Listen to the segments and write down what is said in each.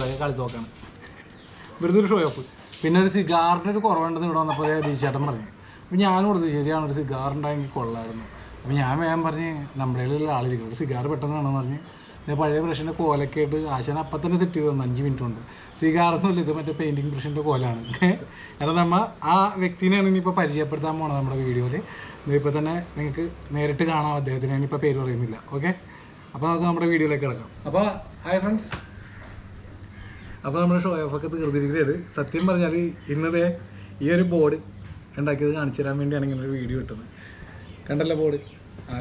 ഇതൊക്കെ കളി നോക്കാണ്. വെറുതെ ഒരു ഷോ ഓഫ് പിന്നെ ഒരു സിഗാറിന്റെ ഒരു കുറവുണ്ടെന്ന് ഇവിടെ വന്നപ്പോൾ ബീച്ചേട്ടൻ പറഞ്ഞു. അപ്പം ഞാൻ കൊടുത്തു ശരിയാണ് ഒരു സിഗാർ ഉണ്ടായെങ്കിൽ കൊള്ളായിരുന്നു. അപ്പം ഞാൻ വേഗം പറഞ്ഞ് നമ്മുടെ കയ്യിലുള്ള ആളിരിക്കും ഒരു സിഗാർ പെട്ടെന്ന് വേണമെന്ന് പറഞ്ഞ്. ഞാൻ പഴയ ബ്രഷിന്റെ കോലൊക്കെ ആയിട്ട് ആശാൻ അപ്പം തന്നെ സെറ്റ് ചെയ്ത് തന്നു അഞ്ച് മിനിറ്റ് കൊണ്ട്. സിഗാറൊന്നുമില്ല ഇത് മറ്റേ പെയിന്റിങ് ബ്രഷിന്റെ കോലാണ്. കാരണം നമ്മൾ ആ വ്യക്തിനെയാണ് ഇനിയിപ്പോൾ പരിചയപ്പെടുത്താൻ പോണത് നമ്മുടെ വീഡിയോയിൽ ഇതിപ്പോൾ തന്നെ നിങ്ങൾക്ക് നേരിട്ട് കാണാം അദ്ദേഹത്തിന് ഞാനിപ്പോൾ പേര് പറയുന്നില്ല. ഓക്കെ അപ്പോൾ നമുക്ക് നമ്മുടെ വീഡിയോയിലേക്ക് കിടക്കാം. അപ്പോൾ ഹായ് ഫ്രണ്ട്സ് അപ്പോൾ നമ്മൾ ഷോ തീർത്തിരിക്കുകയാണ്. സത്യം പറഞ്ഞാൽ ഇന്നതേ ഈ ഒരു ബോർഡ് ഉണ്ടാക്കിയത് കാണിച്ചു തരാൻ വേണ്ടിയാണ് ഇങ്ങനെ ഒരു വീഡിയോ ഇട്ടത്. കണ്ടല്ലോ ബോർഡ്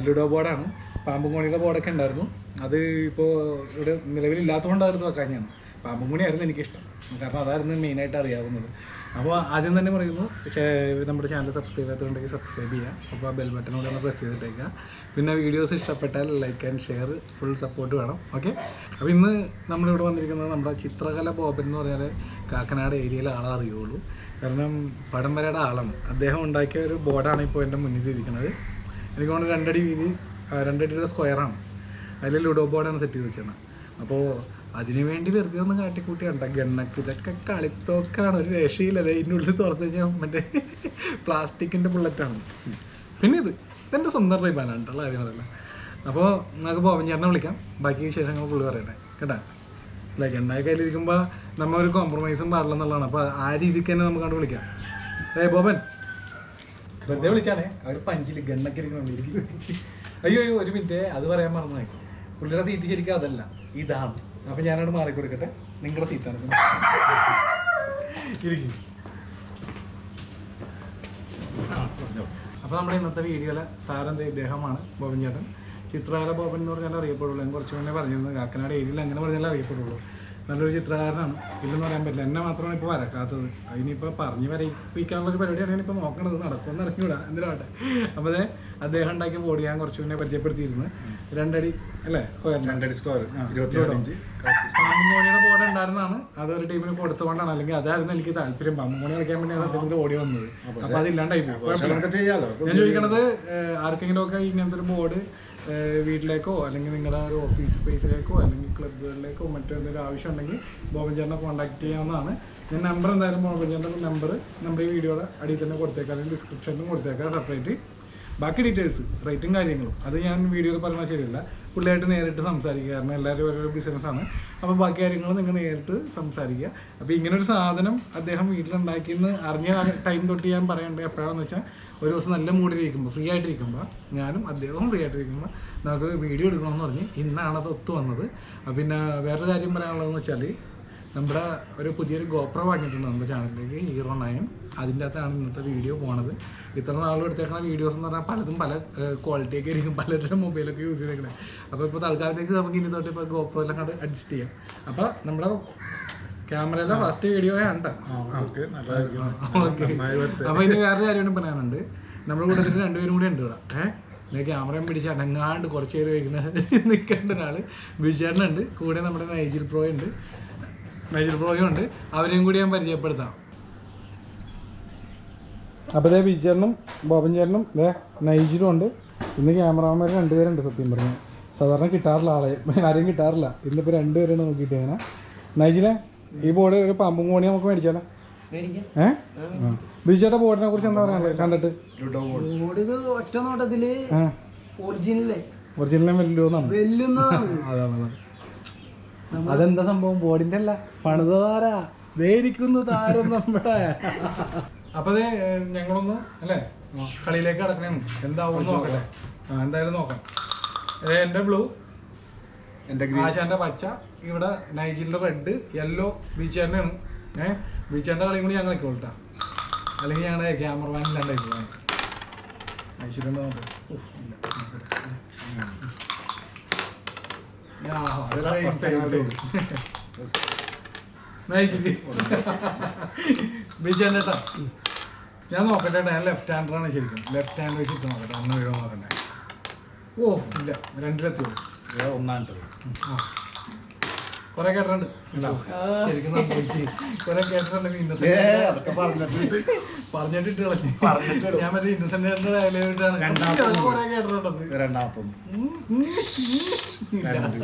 ലുഡോ ബോർഡാണ് പാമ്പും കോണിയുടെ ബോർഡൊക്കെ ഉണ്ടായിരുന്നു. അത് ഇപ്പോൾ ഇവിടെ നിലവിലില്ലാത്തതുകൊണ്ടായിരുന്നു വെക്കാൻ ഞാൻ പാമ്പും കോണിയായിരുന്നു എനിക്കിഷ്ടം. കാരണം അതായിരുന്നു മെയിനായിട്ട് അറിയാവുന്നത്. അപ്പോൾ ആദ്യം തന്നെ പറയുന്നു നമ്മുടെ ചാനൽ സബ്സ്ക്രൈബ് ചെയ്യാത്തതുണ്ടെങ്കിൽ സബ്സ്ക്രൈബ് ചെയ്യുക അപ്പോൾ ആ ബെൽ കൂടെ ഒന്ന് പ്രസ് ചെയ്തിട്ടേക്കുക പിന്നെ വീഡിയോസ് ഇഷ്ടപ്പെട്ടാൽ like and share full support വേണം. ഓക്കെ അപ്പോൾ ഇന്ന് നമ്മളിവിടെ വന്നിരിക്കുന്നത് നമ്മുടെ ചിത്രകല ബോബൻ എന്ന് പറഞ്ഞാൽ കാക്കനാട് ഏരിയയിലെ ആളെ അറിയുള്ളൂ. കാരണം പടം വരയുടെ ആളാണ്. അദ്ദേഹം ഉണ്ടാക്കിയ ഒരു ബോർഡാണ് ഇപ്പോൾ എന്റെ മുന്നിൽ ഇരിക്കുന്നത്. എനിക്ക് തോന്നുന്നു രണ്ടടി വീതി രണ്ടടിയുടെ സ്ക്വയറാണ് അതിൽ ലുഡോ ബോർഡാണ് സെറ്റ് ചെയ്ത് വെച്ചത് അപ്പോൾ അതിനു വേണ്ടി വെറുതെ ഒന്ന് കാട്ടിക്കൂട്ടി കണ്ട ഗണ്ണക്ക് ഇതൊക്കെ കളിത്തോക്കാണ്. ഒരു രക്ഷയില്ല. ഇതിന്റെ ഉള്ളിൽ തുറന്നു കഴിഞ്ഞാൽ മറ്റേ പ്ലാസ്റ്റിക്കിന്റെ ബുള്ളറ്റാണ്. പിന്നെ ഇത് ഇതെന്റെ സ്വന്തം റൈബാനാണ് കേട്ടോ. കാര്യങ്ങളല്ല അപ്പോൾ നമുക്ക് ബോബൻ ചേട്ടനെ വിളിക്കാം. ബാക്കി വിശേഷങ്ങൾ പുള്ളി പറയട്ടെ. കേട്ടാ? അല്ല ഗണ്ണായി കയ്യിലിരിക്കുമ്പോൾ നമ്മൾ ഒരു കോംപ്രമൈസും പാടില്ല എന്നുള്ളതാണ് അപ്പോൾ ആ രീതിക്ക് തന്നെ നമുക്ക് വിളിക്കാം. ഏ ബോബൻ. വെറുതെ വിളിച്ചാണേ അവർ പഞ്ചിൽ ഗണ്ണൊക്കെ അയ്യോ അയ്യോ ഒരു മിനിറ്റ്. അത് പറയാൻ മറന്നു പുള്ളിയുടെ സീറ്റ് ശരിക്കും അതല്ല. ഇതാണ്. അപ്പൊ ഞാനവിടെ മാറി കൊടുക്കട്ടെ നിങ്ങളുടെ സീറ്റാണ് ഇരിക്കും. അപ്പൊ നമ്മുടെ ഇന്നത്തെ വീഡിയോയിലെ താരം ഇദ്ദേഹമാണ് ബോബൻ ചേട്ടൻ. ചിത്രകാല ബോബൻ എന്ന് പറഞ്ഞാൽ അറിയപ്പെടുള്ളൂ. ഞാൻ കുറച്ചു മുന്നേ പറഞ്ഞിരുന്നു. കാക്കനാട് ഏരിയയിൽ അങ്ങനെ പറഞ്ഞാലേ അറിയപ്പെടുള്ളൂ. നല്ലൊരു ചിത്രകാരനാണ്. ഇല്ലെന്ന് പറയാൻ പറ്റില്ല. എന്നെ മാത്രമാണ് ഇപ്പോൾ വരക്കാത്തത്. അതിനിപ്പോൾ പറഞ്ഞ് വരയിപ്പിക്കാനുള്ള ഒരു പരിപാടിയാണ് ഇപ്പോൾ നോക്കണത്. നടക്കുമെന്ന് അറിഞ്ഞൂടാ. എന്തിനാവട്ടെ അപ്പോൾ അതെ അദ്ദേഹം ഉണ്ടാക്കിയ ബോഡി ഞാൻ കുറച്ച് മുന്നേ പരിചയപ്പെടുത്തിയിരുന്നു. രണ്ടടി അല്ലേ? സ്ക്വയർ രണ്ടടി സ്ക്വയർ പാമ്പുമോണിയുടെ ബോർഡ് ഉണ്ടായിരുന്നതാണ്. അത് ഒരു ടീമിന് കൊടുത്തുകൊണ്ടാണ്. അല്ലെങ്കിൽ അതായിരുന്നു എനിക്ക് താല്പര്യം. പാമ്പുമോണി കളിക്കാൻ വേണ്ടിയാണ് സത്യത്തിൽ ഓടി വന്നത്. അപ്പോൾ അതില്ലാണ്ടായി ഞാൻ ചോദിക്കണത് ആർക്കെങ്കിലും ഒക്കെ ഇങ്ങനത്തെ ഒരു ബോർഡ് വീട്ടിലേക്കോ അല്ലെങ്കിൽ നിങ്ങളുടെ ഒരു ഓഫീസ് സ്പേസിലേക്കോ അല്ലെങ്കിൽ ക്ലബുകളിലേക്കോ മറ്റെന്തെങ്കിലും ആവശ്യം ഉണ്ടെങ്കിൽ ബോബൻ ചേട്ടനെ കോൺടാക്ട് ചെയ്യാവുന്നതാണ്. ഞാൻ നമ്പർ എന്തായാലും ബോബൻ ചേട്ടന്റെ നമ്പർ നമ്മുടെ ഈ വീഡിയോയുടെ അടിയിൽ തന്നെ കൊടുത്തേക്കാം. അല്ലെങ്കിൽ ഡിസ്ക്രിപ്ഷനിലും കൊടുത്തേക്കാം സെപ്പറേറ്റ് ബാക്കി ഡീറ്റെയിൽസ് റേറ്റും കാര്യങ്ങളും. അത് ഞാൻ വീഡിയോയിൽ പറഞ്ഞാൽ ശരിയല്ല. പുള്ളിയായിട്ട് നേരിട്ട് സംസാരിക്കുക. കാരണം എല്ലാവരും ഓരോ ബിസിനസ്സാണ് അപ്പോൾ ബാക്കി കാര്യങ്ങൾ നിങ്ങൾ നേരിട്ട് സംസാരിക്കുക. അപ്പോൾ ഇങ്ങനെ ഒരു സാധനം അദ്ദേഹം വീട്ടിലുണ്ടാക്കിയെന്ന് അറിഞ്ഞ ടൈം തൊട്ട് ഞാൻ പറയേണ്ടത് എപ്പോഴാണെന്ന് വെച്ചാൽ ഒരു ദിവസം നല്ല മൂടിയിരിക്കുമ്പോൾ ഫ്രീ ആയിട്ടിരിക്കുമ്പോൾ ഞാനും അദ്ദേഹവും ഫ്രീ ആയിട്ടിരിക്കുമ്പോൾ നമുക്ക് വീഡിയോ എടുക്കണമെന്ന് പറഞ്ഞ് ഇന്നാണ് അത് ഒത്തു വന്നത്. പിന്നെ വേറൊരു കാര്യം പറയാനുള്ളതെന്ന് വെച്ചാൽ നമ്മുടെ ഒരു പുതിയൊരു ഗോപ്രോ വാങ്ങിയിട്ടുണ്ട് നമ്മുടെ ചാനലിലേക്ക് ഹീറോ നയൻ അതിന്റെ അകത്താണ് ഇന്നത്തെ വീഡിയോ പോണത്. ഇത്ര നാളും എടുത്തേക്കുന്ന വീഡിയോസ് എന്ന് പറഞ്ഞാൽ പലതും പല ക്വാളിറ്റിയൊക്കെ ആയിരിക്കും. പലരുടെ മൊബൈലൊക്കെ യൂസ് ചെയ്തേക്കണേ. അപ്പോൾ ഇപ്പോൾ തൽക്കാലത്തേക്ക് നമുക്ക് ഇനി തൊട്ട് ഇപ്പോൾ ഗോപ്രോ എല്ലാം കണ്ട് അഡ്ജസ്റ്റ് ചെയ്യാം. അപ്പോൾ നമ്മുടെ ക്യാമറയിലെ ഫസ്റ്റ് വീഡിയോ ആണ് അപ്പൊ ഇനി വേറെ കാര്യം പറയാനുണ്ട്. നമ്മുടെ കൂട്ടത്തിൽ രണ്ടുപേരും കൂടെ ഉണ്ട് ഇവിടെ. ഏഹ് ഞാൻ ക്യാമറയും പിടിച്ച് അനങ്ങാണ്ട് കുറച്ച് പേര് വയ്ക്കുന്ന നിൽക്കേണ്ട ഒരാൾ ബിജേട്ടനുണ്ട് കൂടെ നമ്മുടെ നൈജിൽ പ്രോ ഉണ്ട്. നൈജിൽ പ്രോയും ഉണ്ട്. അവരെയും കൂടി ഞാൻ പരിചയപ്പെടുത്താം. അപ്പോൾ ഇതേ ബിജേട്ടനും ബോബൻ ചേട്ടനും ഇതേ നൈജിലും ഉണ്ട്. ഇന്ന് ക്യാമറാമാർ രണ്ടുപേരുണ്ട് സത്യം പറഞ്ഞു. സാധാരണ കിട്ടാറില്ല ആളെ. ആരെയും കിട്ടാറില്ല. ഇന്നിപ്പോൾ രണ്ടുപേരാണ് നോക്കിയിട്ട് അങ്ങനെ നൈജിലെ ഈ ബോർഡ് ഒരു പാമ്പും കോണി നമുക്ക് മേടിച്ചാലോ? ഏഹ് ബിജുചേട്ട ബോർഡിനെ കുറിച്ച് എന്താ പറയാനുള്ളത്? കണ്ടിട്ട്. ബോർഡ് ഒറ്റ നോട്ടത്തിൽ ഒറിജിനലേ ഒറിജിനലും വെല്ലുന്നാണ് വെല്ലുന്നതാണ്. അതെന്താ സംഭവം? ബോർഡിന്റെ അല്ല. പണിത താരാ. വേരിക്കുന്നു താരം നമ്മുടെ. അപ്പൊ അതെ ഞങ്ങളൊന്ന് അല്ലേ? കളിയിലേക്ക് കടക്കണേ എന്താവും നോക്കട്ടെ. ആ എന്തായാലും നോക്കാം. എന്റെ ബ്ലൂ ആശാന്റെ പച്ച ഇവിടെ നൈജിലിന്റെ റെഡ് യെല്ലോ ബീച്ചാന്റെ ആണ് ഏഹ് ബീച്ചാന്റെ കളിയും കൂടി ഞങ്ങൾ കേട്ടാ അല്ലെങ്കിൽ ഞങ്ങളുടെ ക്യാമറമാൻ ഇല്ലാണ്ട് ഐശ്വര്യന്റെ ബീച്ചാന്റെ ഏട്ടാ ഞാൻ നോക്കട്ടെ ഞാൻ ലെഫ്റ്റ് ഹാൻഡറാണ് ശരിക്കും. ലെഫ്റ്റ് ഹാൻഡ് വെച്ചിട്ട് നോക്കട്ടെ അന്ന് വീഴോ നോക്കണ്ടേ ഓ ഇല്ല. രണ്ടിലെത്തിയുള്ളൂ ഇത് ഒന്നാമത്തത് കൊറേ കേട്ടിട്ടുണ്ട്. ശരിക്കും സംഭവിച്ച് കൊറേ കേട്ടിട്ടുണ്ട് പിന്നെ അതൊക്കെ പറഞ്ഞിട്ട്. പറഞ്ഞിട്ട് കളഞ്ഞു. പറഞ്ഞിട്ട്. ഞാൻ മറ്റേ ഇന്നസെന്റ് രണ്ടാമത്തെ കുറെ കേട്ടിട്ടുണ്ട് ഇത് രണ്ടാമത്തൊന്ന് രണ്ട്.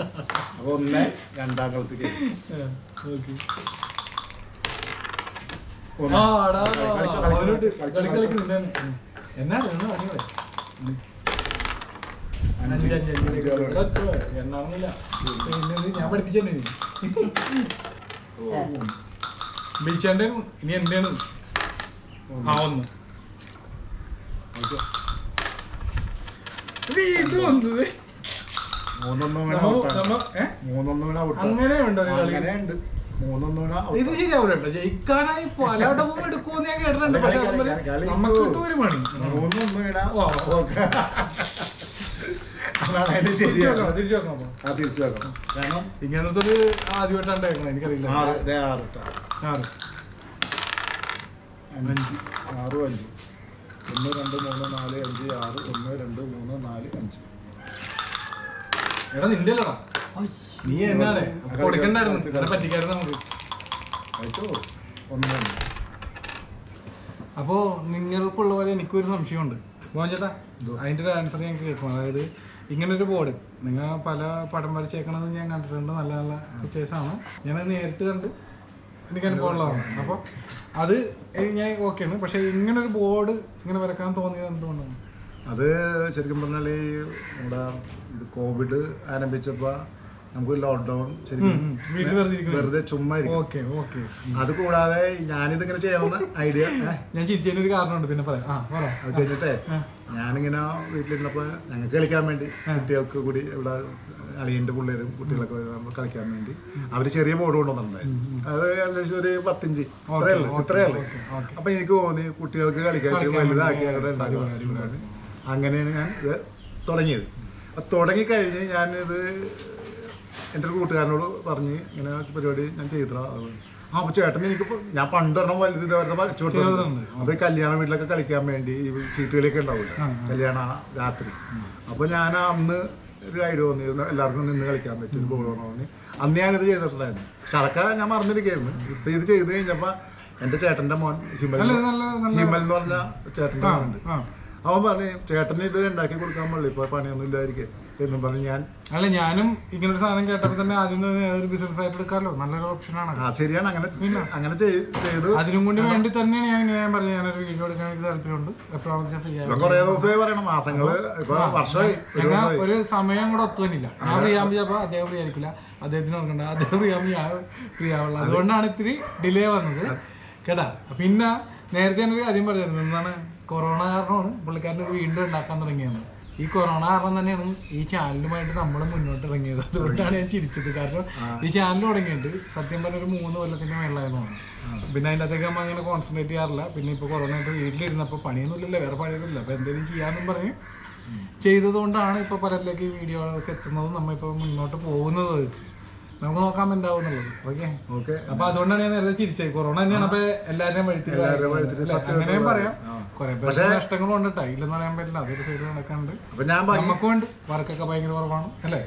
അപ്പൊ ഒന്ന് രണ്ടാം കളത്തേക്ക് ഓക്കെ. ഒന്ന്. ഞാൻ ഇനി. ആ ഒന്ന്. വന്നത്. ഔട്ടാണ്. അങ്ങനെ ഉണ്ടോ. ഇത് ശരിയാവില്ല കേട്ടോ. ജയിക്കാനായി പലയിടവും എടുക്കുമെന്ന് ഞാൻ കേട്ടിട്ടുണ്ട്. പക്ഷെ. നമുക്ക് ഒരു പണി മൂന്നൊന്നും. അതാണ് അതിന്റെ തിരിച്ചു ശരിയാണ്. വെക്കാം തിരിച്ചു വെക്കാം അപ്പൊ. ആ തിരിച്ചു വെക്കണം കാരണം ഇങ്ങനത്തെ ഒരു ആദ്യമായിട്ടാണ് ഉണ്ടായിരിക്കണം എനിക്കറിയില്ല. ആറ് ദേ ആറ് ഇട്ടാ. ആറ്. അഞ്ച് ആറും അഞ്ച്. ഒന്ന് രണ്ട് മൂന്ന് നാല് അഞ്ച് ആറ് ഒന്ന് രണ്ട് മൂന്ന് നാല് അഞ്ച്. എടാ നിന്റെ അല്ലടാ നീ എന്നാണ്? കൊടുക്കണ്ടായിരുന്നു. എന്നെ പറ്റിക്കായിരുന്നു നമുക്ക്. ഒന്ന് രണ്ട്. അപ്പോൾ നിങ്ങൾക്കുള്ള പോലെ എനിക്കൊരു സംശയമുണ്ട്. മോഹൻ ചേട്ടാ അതിന്റെ ഒരു ആൻസർ ഞാൻ കേൾക്കണം അതായത് ഇങ്ങനൊരു ബോർഡ് നിങ്ങൾ പല പടം വരച്ചേക്കണത് ഞാൻ കണ്ടിട്ടുണ്ട്. നല്ല നല്ല പിക്ചേഴ്സാണ് ഞാനത് നേരിട്ട് കണ്ട് എനിക്ക് അനുഭവമുള്ളതാണ് അപ്പോൾ അത് ഞാൻ ഓക്കെയാണ് പക്ഷേ ഇങ്ങനൊരു ബോർഡ് ഇങ്ങനെ വരക്കാൻ തോന്നിയത് എന്തുകൊണ്ടാണ്? അത് ശരിക്കും പറഞ്ഞാൽ ഈ നമ്മുടെ ഇത് കോവിഡ് ആരംഭിച്ചപ്പോൾ നമുക്ക് ലോക്ക്ഡൗൺ ശരിക്കും വെറുതെ ചുമ്മാ ഇരിക്കും. ഓക്കെ ഓക്കെ അത് കൂടാതെ ഞാനിതിങ്ങനെ ചെയ്യാവുന്ന ഐഡിയ ഞാൻ ചിരിച്ചതിന് ഒരു കാരണമുണ്ട്. പിന്നെ പറയാം. അത് കഴിഞ്ഞിട്ടേ ഞാനിങ്ങനെ വീട്ടിലിരുന്നപ്പോൾ ഞങ്ങൾക്ക് കളിക്കാൻ വേണ്ടി കുട്ടികൾക്ക് കൂടി ഇവിടെ അളിയന്റെ പിള്ളേരും കുട്ടികളൊക്കെ കളിക്കാൻ വേണ്ടി. അവർ ചെറിയ ബോർഡ് കൊണ്ടുവന്നിട്ടുണ്ടായിരുന്നു അത് ഏകദേശം ഒരു പത്തിഞ്ച്. ഇത്രയല്ലേ ഉള്ളൂ ഇത്രയേ ഉള്ളൂ. അപ്പൊ എനിക്ക് തോന്നി കുട്ടികൾക്ക് കളിക്കാൻ വലുതാക്കി അങ്ങനെയാണ് ഞാൻ ഇത് തുടങ്ങിയത്. അപ്പൊ തുടങ്ങിക്കഴിഞ്ഞ് ഞാനിത് എന്റെ ഒരു കൂട്ടുകാരനോട് പറഞ്ഞ് ഇങ്ങനെ പരിപാടി ഞാൻ ചെയ്തതാണ് ആ അപ്പൊ ചേട്ടൻ എനിക്ക് ഞാൻ പണ്ടൊരെണ്ണം വലുത് ഇതേപോലെ വരച്ചു കൊടുത്തിട്ടുണ്ട് അത് കല്യാണ വീട്ടിലൊക്കെ കളിക്കാൻ വേണ്ടി ഈ ചീട്ടുകളിയൊക്കെ ഉണ്ടാവില്ല കല്യാണ രാത്രി. അപ്പൊ ഞാൻ അന്ന് ഒരു ഐഡിയ വന്നിരുന്നു എല്ലാവർക്കും നിന്ന് കളിക്കാൻ പറ്റും ഒരു ബോൾ തോന്നി അന്ന് ഞാനിത് ചെയ്തിട്ടുണ്ടായിരുന്നു. പക്ഷെ അതൊക്കെ ഞാൻ മറന്നിരിക്കുകയായിരുന്നു. ഇപ്പൊ ഇത് ചെയ്ത് കഴിഞ്ഞപ്പോ എന്റെ ചേട്ടന്റെ മോൻ ഹിമൽ ഹിമൽ എന്ന് പറഞ്ഞ ചേട്ടന്റെ മോനുണ്ട്. അവൻ പറഞ്ഞു ചേട്ടന് ഇത് ഉണ്ടാക്കി കൊടുക്കാൻ പാടില്ല ഇപ്പൊ പണിയൊന്നും ഇല്ലായിരിക്കും എന്നും പറഞ്ഞു ഞാൻ അല്ല ഞാനും ഇങ്ങനൊരു സാധനം കേട്ടപ്പോൾ തന്നെ ആദ്യം തന്നെ ഒരു ബിസിനസ് ആയിട്ട് എടുക്കാമല്ലോ നല്ലൊരു ഓപ്ഷനാണ് ആ ശരിയാണ്. അങ്ങനെ അങ്ങനെ ചെയ്- ചെയ്തു. അതിനും കൂടി വേണ്ടി തന്നെയാണ് ഞാൻ ഇങ്ങനെ പറഞ്ഞത് ഞാനൊരു വീഡിയോ എടുക്കാൻ എനിക്ക് താല്പര്യമുണ്ട്. എപ്പോഴാണെന്ന് ഫ്രീ ആയി കൊറേ ദിവസമായി പറയണം മാസങ്ങൾ വർഷമായി ഒരു ഞങ്ങൾ ഒരു സമയം കൂടെ ഒത്തുവന്നില്ല ഞാൻ ഫ്രീ ആകുമ്പോൾ ചിലപ്പോൾ അദ്ദേഹം ഫ്രീ ആയിരിക്കില്ല. അദ്ദേഹത്തിന് ഓർക്കണ്ട അദ്ദേഹം ഫ്രീ ആകുമ്പോൾ ഞാൻ ഫ്രീ ആവുള്ളൂ. അതുകൊണ്ടാണ് ഇത്തിരി ഡിലേ വന്നത്. കേട്ടാ പിന്നെ നേരത്തെ ഞാനൊരു കാര്യം പറയായിരുന്നു. എന്താണ്? കൊറോണ കാരണമാണ് പുള്ളിക്കാരന്റെ വീണ്ടും ഉണ്ടാക്കാൻ തുടങ്ങിയത്. ഈ കൊറോണ കാരണം തന്നെയാണ് ഈ ചാനലുമായിട്ട് നമ്മൾ മുന്നോട്ട് ഇറങ്ങിയത്. അതുകൊണ്ടാണ് ഞാൻ ചിരിച്ചത്. കാരണം ഈ ചാനൽ തുടങ്ങിയിട്ട് സത്യം പറഞ്ഞ ഒരു മൂന്ന് കൊല്ലത്തിന്റെ മേളായിരുന്നു. പിന്നെ അതിന്റെ അകത്തേക്ക് നമ്മൾ അങ്ങനെ കോൺസെൻട്രേറ്റ് ചെയ്യാറില്ല. പിന്നെ ഇപ്പോൾ കൊറോണ ആയിട്ട് വീട്ടിലിരുന്നപ്പോൾ പണിയൊന്നുമില്ലല്ലോ വേറെ പണിയൊന്നുമില്ല. അപ്പോൾ എന്തെങ്കിലും ചെയ്യാമെന്നും പറഞ്ഞ് ചെയ്തതുകൊണ്ടാണ് ഇപ്പോൾ പലരിലേക്ക് ഈ വീഡിയോകളൊക്കെ എത്തുന്നതും നമ്മൾ ഇപ്പോൾ മുന്നോട്ട് പോകുന്നത് വെച്ച്. നമുക്ക് നോക്കാം എന്താവുന്നുള്ളത്. ഓക്കെ? ഓക്കെ. അപ്പൊ അതുകൊണ്ടാണ് ഞാൻ നേരത്തെ ചിരിച്ചത്. കൊറോണ തന്നെയാണ്. അപ്പൊ എല്ലാവരെയും വഴുത്തിട്ട് അങ്ങനെയും പറയാം. കുറെ പേർക്ക് നഷ്ടങ്ങളും ഉണ്ട് കേട്ടോ ഇല്ലെന്ന് പറയാൻ പറ്റില്ല. അതൊരു സൈഡ് ഞാൻ ബാക്കി വർക്കൊക്കെ ഭയങ്കര കുറവാണ്. അല്ലേ?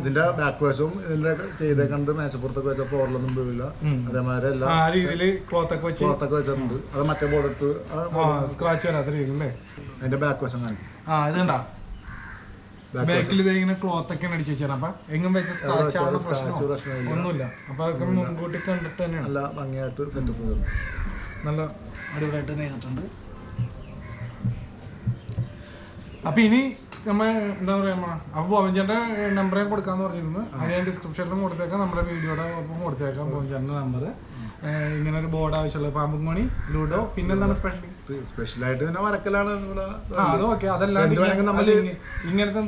ഇതിന്റെ ബാക്ക് വശവും ഇതിന്റെ ചെയ്തേക്കണത് മേശപ്പുറത്തൊക്കെ വെച്ച ഫ്ലോറിലൊന്നും പോയില്ല അതേമാതിരി ആ രീതിയിൽ ക്ലോത്ത് ഒക്കെ വെച്ച് ഒക്കെ വെച്ചിട്ടുണ്ട്. അത് മറ്റേ ബോർഡ് എടുത്ത് സ്ക്രാച്ച് വരാത്ത രീതിയിൽ അല്ലേ അതിന്റെ ബാക്ക് വശം കാണിക്കും. ആ ഇത് കണ്ടാ Back ബാക്കിൽ ഇങ്ങനെ ക്ലോത്ത് ഒക്കെ അടിച്ചു വെച്ചാൽ അപ്പൊ എങ്ങും വെച്ച. ഒന്നുമില്ല. അപ്പൊ അതൊക്കെ മുൻകൂട്ടി കണ്ടിട്ട് തന്നെയാണ്. നല്ല ഭംഗിയായിട്ട് സെറ്റപ്പ് നല്ല അടിപൊളിയായിട്ട് തന്നെ ചെയ്തിട്ടുണ്ട്. അപ്പൊ ഇനി നമ്മ എന്താ പറയാ അപ്പൊ ഭവൻചേട്ട നമ്പർ ഞാൻ കൊടുക്കാന്ന് പറഞ്ഞിരുന്നു. അത് ഞാൻ ഡിസ്ക്രിപ്ഷനിലും കൊടുത്തേക്കാം. നമ്മുടെ വീഡിയോയുടെ ഒപ്പം കൊടുത്തേക്കാം ഭവൻചേട്ടന്റെ നമ്പർ ഇങ്ങനെ ഒരു ബോർഡ് ആവശ്യമുള്ള പാമ്പും മണി ലൂഡോ പിന്നെന്താണ് സ്പെഷ്യൽ സ്പെഷ്യലായിട്ട് പിന്നെ വരക്കലാണ് ഇങ്ങനത്തെ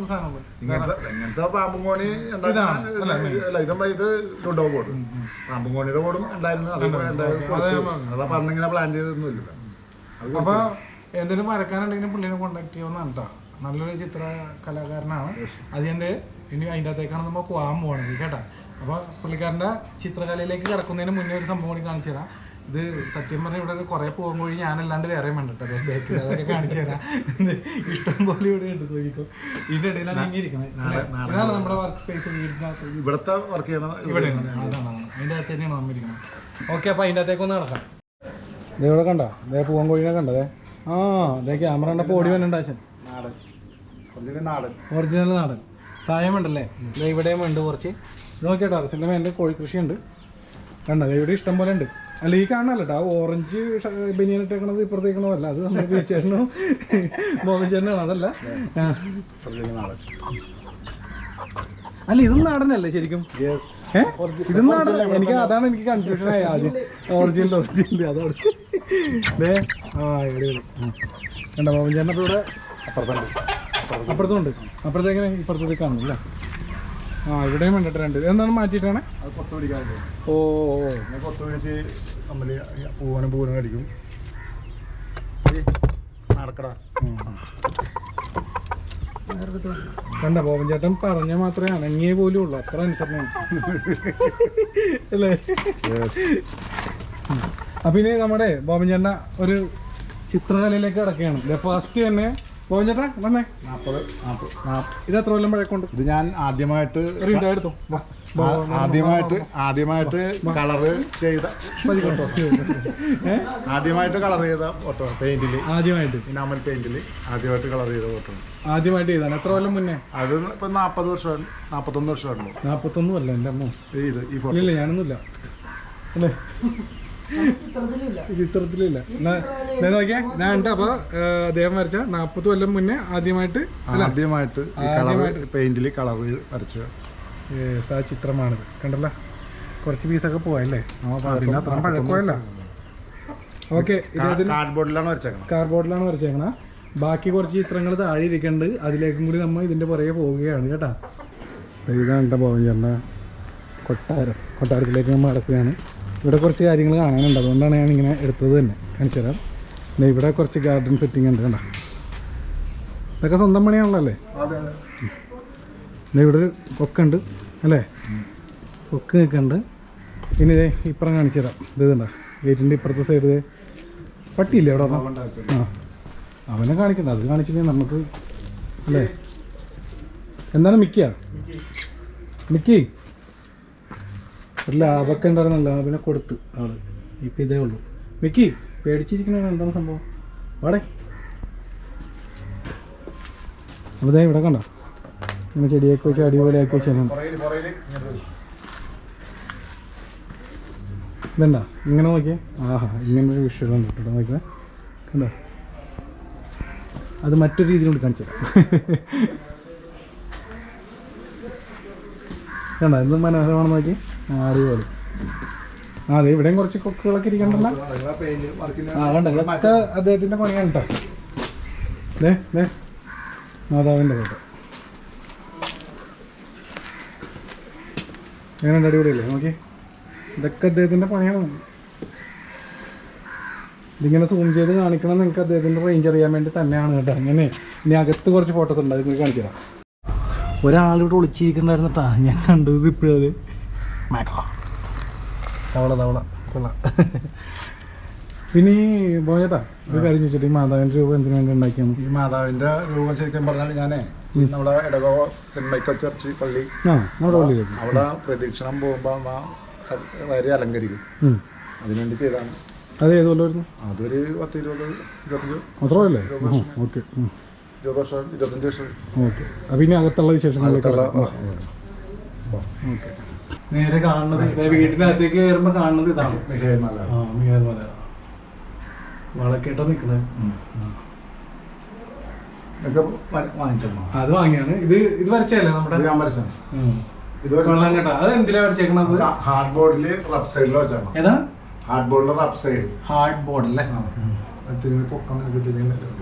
ഇങ്ങനത്തെ പാമ്പുംകോണി ഇതമ്മ ഇത് ലുഡോ ബോർഡ് പാമ്പുംകോണിയുടെ ബോർഡും ഉണ്ടായിരുന്നു. അതപ്പോ അന്നിങ്ങനെ പ്ലാൻ ചെയ്തൊന്നുമില്ല അപ്പൊ എന്തെങ്കിലും വരക്കാനുണ്ടെങ്കിലും പുള്ളിനെ കോണ്ടാക്ട് ചെയ്യാവുന്നതാണ് കേട്ടോ നല്ലൊരു ചിത്ര കലാകാരനാണ്. അതിന്റെ ഇനി അതിന്റെ അകത്തേക്കാണ് നമ്മൾ പോകാൻ പോകണത് കേട്ടോ. അപ്പോൾ പുള്ളിക്കാരന്റെ ചിത്രകലയിലേക്ക് കിടക്കുന്നതിന് മുന്നേ ഒരു സംഭവം കൂടി കാണിച്ചു തരാം. ഇത് സത്യം പറഞ്ഞാൽ ഇവിടെ കുറേ പോകും കഴിഞ്ഞ് ഞാനല്ലാണ്ട് വേറെ വേണ്ട കേട്ടോ ബേക്കിൽ അതൊക്കെ കാണിച്ചു തരാം. ഇഷ്ടം പോലെ ഇവിടെ ഉണ്ട് നോക്കിക്കോ. ഇതിന്റെ ഇടയിലാണ് ഇങ്ങനെ ഇരിക്കുന്നത് ഇതാണ് നമ്മുടെ വർക്ക് സ്പേസ് വീടിനകത്ത്. ഇവിടുത്തെ വർക്ക് ചെയ്യണം ഇവിടെയാണ് അതാണ്. അതിന്റെ അകത്ത് തന്നെയാണ് നമ്മൾ ഇരിക്കുന്നത്. ഓക്കെ അപ്പോൾ അതിന്റെ അകത്തേക്ക് ഒന്ന് നടക്കാം. ഇവിടെ കണ്ട? ദേ പൂവൻ കോഴിനെ കണ്ടതേ ആ ദേ ക്യാമറ കണ്ടപ്പോൾ ഓടി വന്നിട്ടുണ്ട് അച്ഛൻ. നാടൻ. ഒറിജിനൽ നാടൻ. താഴെ ഉണ്ടല്ലേ ഇവിടെയും ഉണ്ട് കുറച്ച്. ഇത് നോക്കിയാ ടെറസിന്റെ മേലെ കോഴി കൃഷിയുണ്ട് കണ്ടത് ദേ ഇവിടെ ഇഷ്ടം പോലെ ഉണ്ട്. അല്ല ഈ കാണാനല്ല ആ ഓറഞ്ച് ബനിയൻ ഇട്ടേക്കണത് ഇപ്പുറത്തേക്കണതല്ല അത് നമ്മൾ ചേട്ടനും ബോബൻ ചേട്ടനാണ് അതല്ല. അല്ല ഇതും നാടനല്ലേ ശരിക്കും? ഇതും നാടൻ. എനിക്ക് അതാണ് എനിക്ക് കൺഫ്യൂഷൻ ആയി ആദ്യം. ഒറിജിനൽ ഒറിജിനൽ അതാണ് ആ. കണ്ടോ ബോബൻ ചേട്ടൻ അപ്പോൾ ഇവിടെ അപ്പുറത്തുണ്ട്. അപ്പുറത്തുണ്ട്. അപ്പുറത്തേക്ക് ഇപ്പുറത്തേക്ക് ആ ഇവിടെയും വേണ്ടിട്ട് രണ്ട്. എന്താണ് മാറ്റിയിട്ടാണ്? അത് കൊത്തു പിടിക്കാറുണ്ട് ഓ. പിന്നെ കൊത്തു പിടിച്ച് നമ്മൾ പൂവനും പൂവനും അടിക്കും. നടക്കടാ. കണ്ട ബോബൻ ചേട്ടൻ പറഞ്ഞ മാത്രമേ അനങ്ങിയേ പോലും ഉള്ളൂ. അത്ര അനുസരണമാണ് അല്ലേ? അപ്പൊ ഇനി നമ്മുടെ ബോബൻ ചേട്ടൻ ഒരു ചിത്രകലയിലേക്ക് കിടക്കുകയാണ്. ഫസ്റ്റ് തന്നെ ചേട്ടാ വന്നേ. നാൽപ്പത് നാൽപ്പത് നാൽപ്പത് ഇത് എത്ര കൊല്ലം പഴക്കമുണ്ട് ഇത് ഞാൻ ആദ്യമായിട്ട് എടുത്തു. ആദ്യമായിട്ട് ആദ്യമായിട്ട് കളറ് ചെയ്ത ആദ്യമായിട്ട് കളർ ചെയ്ത ഓട്ടോ പെയിന്റിൽ ആദ്യമായിട്ട്? ഇനാമൽ പെയിന്റിൽ ആദ്യമായിട്ട് കളർ ചെയ്ത ഓട്ടോ ആദ്യമായിട്ട് ചെയ്താണ് എത്ര കൊല്ലം മുന്നേ? അത് ഇപ്പൊ നാപ്പത് വർഷം നാപ്പത്തൊന്ന് വർഷമാണല്ലോ നാപ്പത്തൊന്നും അല്ല എന്റെ അമ്മ. ഇത് ഈ ഫോട്ടോ ഇല്ല ഞാനൊന്നുമില്ല. അല്ലേ? ചിത്രത്തിലില്ല. ദേ നോക്കിയേ ഞാൻ ഉണ്ട്. അപ്പൊ അദ്ദേഹം വരച്ച നാപ്പത് കൊല്ലം മുന്നേ ആദ്യമായിട്ട് ആദ്യമായിട്ട് കളർ പെയിന്റിൽ കളവ് വരച്ചു. ആ ചിത്രമാണിത്. കണ്ടല്ല? കുറച്ച് പീസൊക്കെ പോയല്ലേ? പിന്നെ അത്ര പഴക്കമല്ല ഓക്കെ കാർഡ്ബോർഡിലാണ് വരച്ചേക്കണം കാർഡ്ബോർഡിലാണ് വരച്ചേക്കണ ബാക്കി കുറച്ച് ചിത്രങ്ങൾ താഴെ ഇരിക്കുന്നുണ്ട്. അതിലേക്കും കൂടി നമ്മൾ ഇതിന്റെ പുറകെ പോവുകയാണ് കേട്ടാ. ഇതാണ് എന്റെ ഭവൻ ചേട്ടന്റെ കൊട്ടാരം. കൊട്ടാരത്തിലേക്ക് നമ്മൾ നടക്കുകയാണ്. ഇവിടെ കുറച്ച് കാര്യങ്ങൾ കാണാനുണ്ട്. അതുകൊണ്ടാണ് ഞാൻ ഇങ്ങനെ എടുത്തത് തന്നെ. കാണിച്ചു തരാം. പിന്നെ ഇവിടെ കുറച്ച് ഗാർഡൻ സെറ്റിംഗ് ഉണ്ട് കണ്ടോ? ഇതൊക്കെ സ്വന്തം പണിയാണല്ലോ അല്ലേ? ഇവിടെ ഒരു കൊക്കുണ്ട് അല്ലേ? കൊക്ക് നിൽക്കുന്നുണ്ട്. ഇനി ഇതേ ഇപ്പുറം കാണിച്ചു തരാം. ഇത് ഇതുണ്ടോ ഗേറ്റിന്റെ ഇപ്പുറത്തെ സൈഡ് പട്ടിയില്ലേ അവിടെ? ആ അവനെ കാണിക്കണ്ട. അത് കാണിച്ചില്ലെങ്കിൽ നമുക്ക് അല്ലേ? എന്താണ് മിക്കിയാ? മിക്കി? ഒരു ലാഭമൊക്കെ ഉണ്ടായിരുന്ന. ലാഭിനെ കൊടുത്ത് ആൾ. ഇപ്പം ഇതേ ഉള്ളൂ. മിക്കി പേടിച്ചിരിക്കണ എന്താണ് സംഭവം? വാടേ. അപ്പോൾ ഇവിടെ കണ്ടോ? ഇങ്ങനെ ചെടിയൊക്കെ വെച്ച് അടിപൊളിയാക്കി വെച്ചാൽ ഇതണ്ട ഇങ്ങനെ നോക്കിയേ? ആഹാ ഇങ്ങനെ ഒരു വിഷയം കേട്ടോ. നോക്കിയാൽ കണ്ടോ? അത് മറ്റൊരു രീതിയിൽ കൊണ്ട് കാണിച്ചു കണ്ടോ? എന്ത് മനോഹരമാണെന്ന് നോക്കി അടിപൊളി. ആ അതെ ഇവിടെയും കുറച്ച് കൊക്കുകളൊക്കെ ഇരിക്കണ്ടല്ലോ. ആ കണ്ടോ? ഇതൊക്കെ അദ്ദേഹത്തിന്റെ പണിയാണ് കേട്ടോ ദേ ദേ. മാതാവിന്റെ കേട്ടോ എങ്ങനെയുണ്ട്? അടിപൊളിയല്ലേ? നോക്കി. ഇതൊക്കെ അദ്ദേഹത്തിന്റെ പണിയാണ്. ഇതിങ്ങനെ സൂം ചെയ്ത് കാണിക്കണം നിങ്ങൾക്ക് അദ്ദേഹത്തിന്റെ റേഞ്ച് അറിയാൻ വേണ്ടി തന്നെയാണ് കേട്ടോ. അങ്ങനെ ഇനി അകത്ത് കുറച്ച് ഫോട്ടോസ് ഉണ്ട്. അത് കാണിച്ചു തരാം ഒരാളിവിടെ ഒളിച്ചിരിക്കണ്ടായിരുന്നിട്ടാ ഞാൻ കണ്ടത് ഇപ്പോഴത് മാക്രോ തവള തവള കൊള്ളാം. പിന്നെ ഈ ബോജേട്ടാ ഒരു കാര്യം ചോദിച്ചിട്ട് ഈ മാതാവിന്റെ രൂപം എന്തിനു വേണ്ടി ഉണ്ടാക്കിയാണ് ഈ മാതാവിന്റെ രൂപം ശരിക്കും പറഞ്ഞാൽ ഞാനേ ഈ നമ്മുടെ ഇടകോ സെന്റ് മൈക്കൽ ചർച്ച് പള്ളി. ആ നമ്മുടെ പള്ളിയിലേക്ക് അവിടെ പ്രദക്ഷിണം പോകുമ്പോൾ സ- വരെ അലങ്കരിക്കും. അതിനുവേണ്ടി ചെയ്താണ്. അത് ഏത് കൊല്ലമായിരുന്നു അതൊരു പത്ത് ഇരുപത് ഇരുപത്തഞ്ച് അത്രയല്ലേ ഓക്കെ. ഇരുപത് വർഷം ഇരുപത്തഞ്ച് വർഷം. ഓക്കെ. അപ്പം ഇനി അകത്തുള്ള വിശേഷങ്ങളിലേക്കുള്ള ഓക്കെ. നേരെ കാണുന്നത്. വീട്ടിനകത്തേക്ക് കയറുമ്പോ കാണുന്നത് ഇതാണ്. ആ മിയാൽ മല. വളക്കേട്ട വാ- അത് വാങ്ങിയാണ്. ഇത് ഇത് വരച്ചല്ലേ നമ്മുടെ? കൊള്ളാം കേട്ടോ അത് എന്തിനാ വരച്ചേക്കണത്? ഹാർഡ് ബോർഡിൽ റബ് സൈഡിൽ വെച്ചാണ് ഏതാ? ഹാർഡ് ബോർഡിൽ റബ് സൈഡ്. ഹാർഡ് ബോർഡ് അല്ലേ? പൊക്കം കിട്ടിയില്ലെങ്കിൽ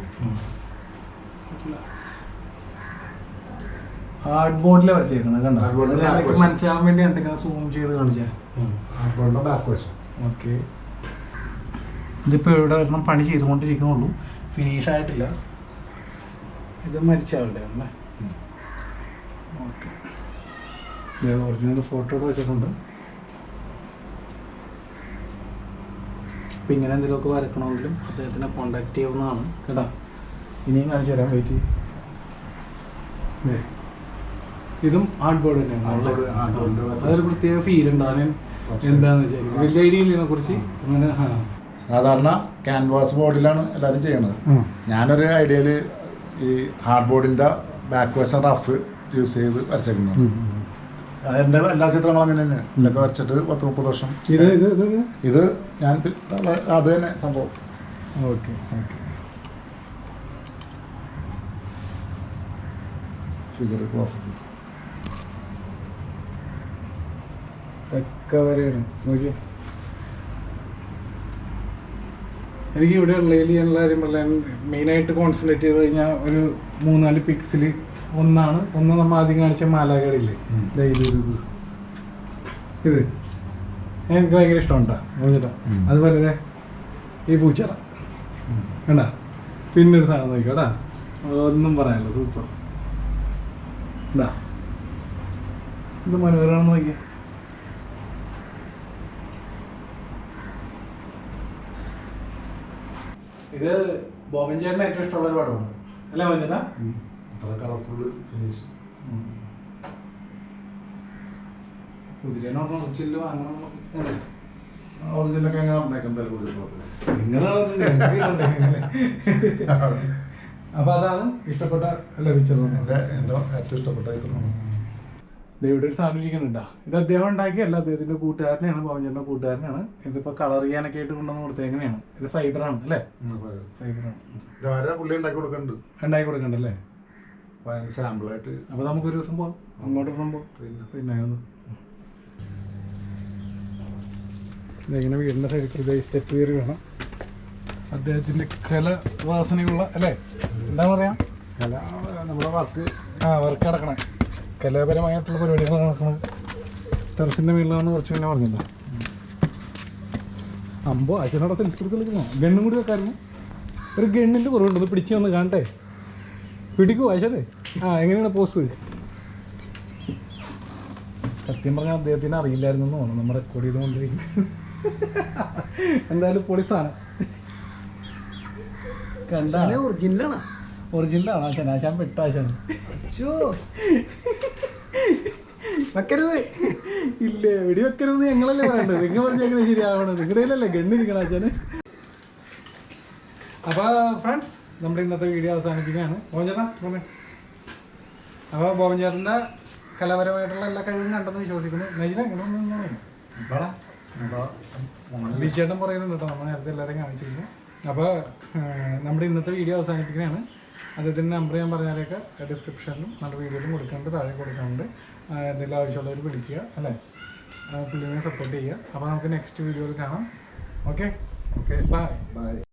ഹാർഡ് ബോർഡിലെ വരച്ചേക്കണം കണ്ടോ മനസ്സിലാൻ എനിക്ക് മനസ്സിലാവാൻ വേണ്ടി കണ്ടിങ്ങനെ സൂം ചെയ്ത് കാണിച്ചേ. ഹാർഡ് ബോർഡിന്റെ ബാക്ക് വശം ഓക്കെ. ഇതിപ്പോൾ ഇവിടെ വരണം പണി ചെയ്തുകൊണ്ടിരിക്കുന്നുള്ളൂ. ഫിനിഷ് ആയിട്ടില്ല. ഇത് മരിച്ച ആളുടെ അല്ലേ ഓക്കെ. ഒറിജിനൽ ഫോട്ടോ ഒക്കെ വെച്ചിട്ടുണ്ട്. അപ്പം ഇങ്ങനെ എന്തെങ്കിലുമൊക്കെ വരക്കണമെങ്കിലും അദ്ദേഹത്തിനെ കോണ്ടാക്ട് ചെയ്യാവുന്നതാണ്. കേട്ടോ. ഇനിയും കാണിച്ചു തരാം. വെയിറ്റ് ഇതും ആർട്ട് ബോർഡ് തന്നെയാണ് അതൊരു പ്രത്യേക ഫീൽ ഉണ്ടാകാൻ എന്താന്ന് വെച്ചാൽ വലിയ ഐഡിയ ഇതിനെ കുറിച്ച് അങ്ങനെ സാധാരണ ക്യാൻവാസ് ബോർഡിലാണ് എല്ലാവരും ചെയ്യണത്. ഞാനൊരു ഐഡിയയിൽ ഈ ഹാർഡ് ബോർഡിന്റെ ബാക്ക് വശം റഫ് യൂസ് ചെയ്ത് വരച്ചേക്കുന്നത് എന്റെ എല്ലാ ചിത്രങ്ങളും അങ്ങനെ തന്നെയാണ്. ഇതൊക്കെ വരച്ചിട്ട് പത്ത് മുപ്പത് വർഷം ഇത് ഞാൻ അത് തന്നെ സംഭവം. Okay okay. ഫിഗർ ക്ലോസ് തക്ക വരെയാണ് നോക്കി എനിക്ക് ഇവിടെ ഉള്ളതിൽ ഞാനുള്ള കാര്യം പറയാൻ മെയിനായിട്ട് കോൺസെൻട്രേറ്റ് ചെയ്ത് കഴിഞ്ഞാൽ ഒരു മൂന്നാൽ പിക്സിൽ ഒന്നാണ്. ഒന്ന് നമ്മൾ ആദ്യം കാണിച്ച മാലാകടില്ലേ ഇത് ഇത് എനിക്ക് ഭയങ്കര ഇഷ്ടമുണ്ടാ. ഉം. അതുപോലെ ഈ പൂച്ചട. പിന്നെ ഒരു സാധനം നോക്കിക്കോടാ ഒന്നും പറയാനില്ല. സൂപ്പർ. എന്താ ഇത് മനോഹരമാണെന്ന് നോക്കിയേ. ഇത് ബോബൻ ചേട്ടന് ഏറ്റവും ഇഷ്ടമുള്ള ഒരു പടമാണ്. അല്ലേ അത്ര കളർഫുൾ ഫിനിഷ് വാങ്ങണം ഒറിജിനലൊക്കെ എങ്ങനെ കുതിരപ്പുറത്ത് അപ്പൊ അതാണ് ഇഷ്ടപ്പെട്ട ലഭിച്ചത് എന്റെ എന്റെ ഏറ്റവും ഇഷ്ടപ്പെട്ട ചിത്രമാണ്. ഇവിടെ ഒരു സാധനം ഇരിക്കുന്നുണ്ടോ ഇത് അദ്ദേഹം ഉണ്ടാക്കിയല്ല അദ്ദേഹത്തിന്റെ കൂട്ടുകാരനെയാണ് പവഞ്ചേട്ടന്റെ കൂട്ടുകാരനാണ് ഇതിപ്പോ കളർ ചെയ്യാനൊക്കെ ആയിട്ട് കൊണ്ടുവന്ന് കൊടുത്തേക്കണെയാണ് ഇത് ഫൈബറാണ് അല്ലേ? ഫൈബറാണ് ഉണ്ടാക്കി കൊടുക്കുന്നുണ്ട് ഉണ്ടാക്കി കൊടുക്കണ്ടല്ലേ ഭയങ്കര സാമ്പിളായിട്ട് അപ്പൊ നമുക്ക് ഒരു ദിവസം പോവാം. അങ്ങോട്ട് പോകുമ്പോ പിന്നെ. ഇതെങ്ങനെ വീടിന്റെ സൈഡിൽ കൂടി സ്റ്റെപ്പ് കയറി വേണം. അദ്ദേഹത്തിന്റെ കല വാസനയുള്ള അല്ലേ? എന്താ പറയാ? കല നമ്മുടെ വർക്ക് ആ വർക്ക് നടക്കണേ. കലാപരമായിട്ടുള്ള പരിപാടികൾ നടക്കുന്നത് ടെറസിന്റെ മേളിലാണെന്ന് കുറച്ച് മുന്നേ പറഞ്ഞില്ല? അമ്പോ അച്ഛനോടെ സെൽഫി കളിക്കണോ ഗണ്ണും കൂടി വെക്കായിരുന്നു. ഒരു ഗണ്ണിന്റെ കുറവുണ്ട്. പിടിച്ചു വന്ന് കാണട്ടെ. പിടിക്കൂ അച്ഛനെ ആ എങ്ങനെയാണ് പോസ്റ്റ് സത്യം പറഞ്ഞാൽ അദ്ദേഹത്തിന് അറിയില്ലായിരുന്നു എന്ന് തോന്നുന്നു. നമ്മൾ റെക്കോർഡ് ചെയ്തുകൊണ്ടിരിക്കുന്നത് എന്തായാലും പൊളി സാധനം. ഒറിജിനലാണ് ഒറിജിനലാണ് ആശാൻ ആശാൻ പെട്ട ആശാൻ. വെക്കരുത്. ഇല്ല വെടി വെക്കരുത് ഞങ്ങളല്ലേ പറയണ്ടത്? നിങ്ങൾ പറഞ്ഞേക്കുന്നത് ശരിയാവണത് നിങ്ങളുടെയിലല്ലേ ഗണ്ണിരിക്കണം ആശാന്? അപ്പോൾ ഫ്രണ്ട്സ് നമ്മുടെ ഇന്നത്തെ വീഡിയോ അവസാനിപ്പിക്കുകയാണ്. ബോബൻചേട്ടാ പോന്നെ അപ്പോൾ ബോബൻചേട്ടന്റെ കലാപരമായിട്ടുള്ള എല്ലാ കഴിവും കണ്ടെന്ന് വിശ്വസിക്കുന്നു. നൈജില എങ്ങനെ ബിച്ചേട്ടൻ പറയുന്നുണ്ട് കേട്ടോ നമ്മൾ നേരത്തെ എല്ലാവരെയും കാണിച്ചിരുന്നു. അപ്പോൾ നമ്മുടെ ഇന്നത്തെ വീഡിയോ അവസാനിപ്പിക്കുകയാണ്. അദ്ദേഹത്തിന്റെ നമ്പർ ഞാൻ പറഞ്ഞാലൊക്കെ ഡിസ്ക്രിപ്ഷനിലും നല്ല വീഡിയോയിലും കൊടുക്കുന്നുണ്ട് താഴെ കൊടുക്കുന്നുണ്ട്. ആ, എന്തെങ്കിലും ആവശ്യമുള്ളവർ വിളിക്കുക അല്ലേ? പുള്ളിനെ സപ്പോർട്ട് ചെയ്യുക. അപ്പോൾ നമുക്ക് നെക്സ്റ്റ് വീഡിയോയിൽ കാണാം. Okay okay bye bye